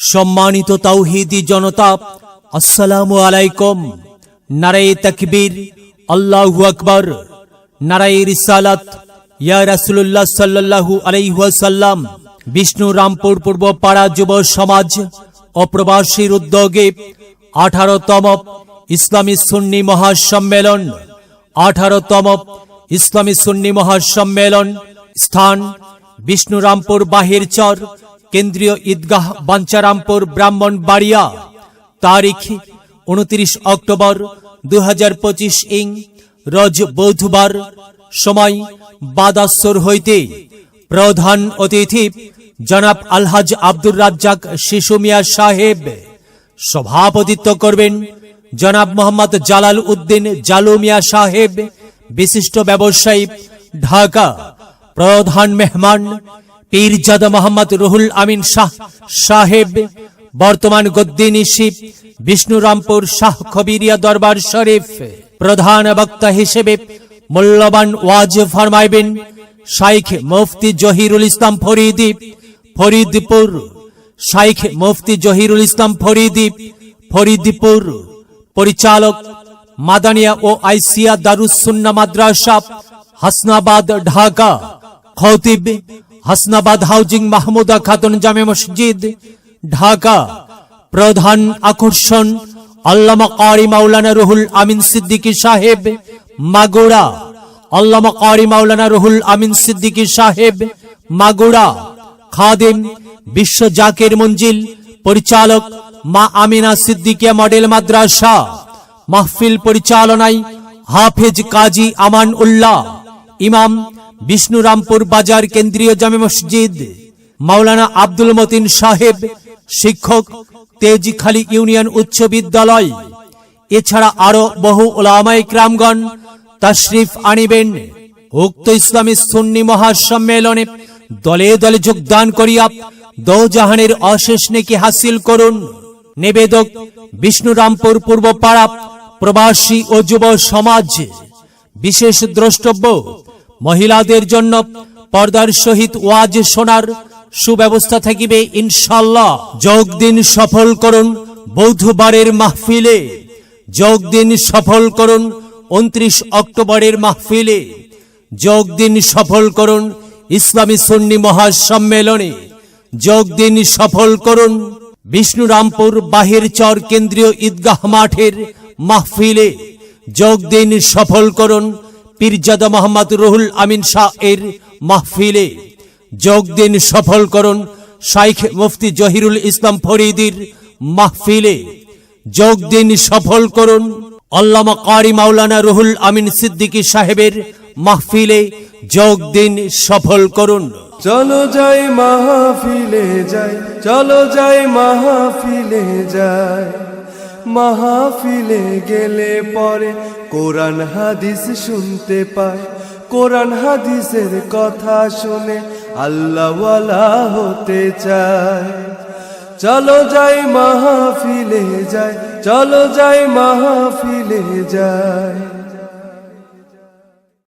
সম্মানিত তাওহিদি জনতা, আসসালামু আলাইকুম। নারায়ে তকবীর, আল্লাহু আকবার। নারায়ে রিসালাত, ইয়া রাসূলুল্লাহ সাল্লাল্লাহু আলাইহি ওয়াসাল্লাম। বিষ্ণু রামপুর পূর্ব পাড়া যুব সমাজ ও প্রবাসীর উদ্যোগে আঠারোতম ইসলামী সুন্নি মহাসম্মেলন, আঠারোতম ইসলামী সুন্নি মহাসম্মেলন স্থান বিষ্ণুরামপুর বাহিরচর কেন্দ্রীয় ঈদগাহ বাঞ্চারামপুর ব্রাহ্মণবাড়িয়া তারিখ উনত্রিশ অক্টোবর দু হাজার পঁচিশ ইং, রজ বৌধবার, সময় বাদাসর হইতে। প্রধান অতিথি জনাব আলহাজ আব্দুর রাজ্জাক শিশু মিয়া সাহেব। সভাপতিত্ব করবেন জনাব মোহাম্মদ জালাল উদ্দিন জালু মিয়া সাহেব। বিশিষ্ট ব্যবসায়ী, ঢাকা। প্রধান মেহমান পীরজাদা মোহাম্মদ রুহুল আমিন শাহ সাহেব, বর্তমান গদ্দিনী শিব, বিষ্ণুরামপুর শাহ খবিরিয়া দরবার শরীফ, প্রধান বক্তা হিসেবে মূল্যবান ওয়াজ ফরমাইবেন শাইখ মুফতি জহিরুল ইসলাম ফরিদি, ফরিদপুর, শাইখ মুফতি জহিরুল ইসলাম ফরিদি, ফরিদপুর, পরিচালক মাদানিয়া ও আইসিয়া দারুসুন্না মাদ্রাসা, হাসনাবাদ, ঢাকা, খতিব হাসনাবাদ হাউজিং মাহমুদা খাতুন জামে মসজিদ, ঢাকা। প্রধান আকর্ষণ আল্লামা কারি মাওলানা রুহুল আমিন সিদ্দিকী সাহেব, মাগুরা। আল্লামা কারি মাওলানা রুহুল আমিন সিদ্দিকী সাহেব, মাগুরা। খাদিম বিশ্ব জাকের মঞ্জিল, পরিচালক মা আমিনা সিদ্দিকিয়া মডেল মাদ্রাসা। মাহফিল পরিচালনায় হাফেজ কাজী আমান উল্লাহ। ইমাম বিষ্ণুরামপুর বাজার কেন্দ্রীয় জামে মসজিদ, মাওলানা আব্দুল মতিন সাহেব, শিক্ষক, তেজিখালী ইউনিয়ন উচ্চ বিদ্যালয়। এছাড়া আরও বহু ওলামাই ক্রামগণ তাশরিফ আনিবেন। উক্ত ইসলামী সুন্নি মহাসম্মেলনে দলে দলে যোগদান করিয়া দৌজাহানের অশেষ নেকি হাসিল করুন। নিবেদক, বিষ্ণুরামপুর পূর্ব পাড়া প্রবাসী ও যুব সমাজ। বিশেষ দ্রষ্টব্য মহিলাদের জন্য পর্দার সহিত ওয়াজ শোনার সুব্যবস্থা থাকিবে ইনশাল্লাহ যোগ দিন সফল করুন বৌদ্ধবারের মাহফিলে। যোগ দিন সফল করুন উনত্রিশ অক্টোবরের মাহফিলে। যোগ দিন সফল করুন ইসলামী সুন্নি মহাসম্মেলনে। যোগ দিন সফল করুন বিষ্ণুরামপুর বাহির চর কেন্দ্রীয় ঈদগাহ মাঠের মাহফিলে। যোগ দিন সফল করুন পীরজাদা মোহাম্মদ রুহুল আমিন শাহ এর মাহফিলে যোগ দিন সফল করুন শাইখ মুফতি জহিরুল ইসলাম ফরিদির মাহফিলে যোগ দিন সফল করুন আল্লামা কারি মাওলানা রুহুল আমিন সিদ্দিকী সাহেবের মাহফিলে যোগ দিন সফল করুন। চলো যাই মাহফিলে যাই, চলো যাই মাহফিলে যাই। মাহফিলে গেলে পরে কোরআন হাদিস শুনতে পায়, কোরআন হাদিসের কথা শুনে আল্লাহওয়ালা হতে চায়। চলো যাই মাহফিলে যায় চলো যাই মাহফিলে যাই।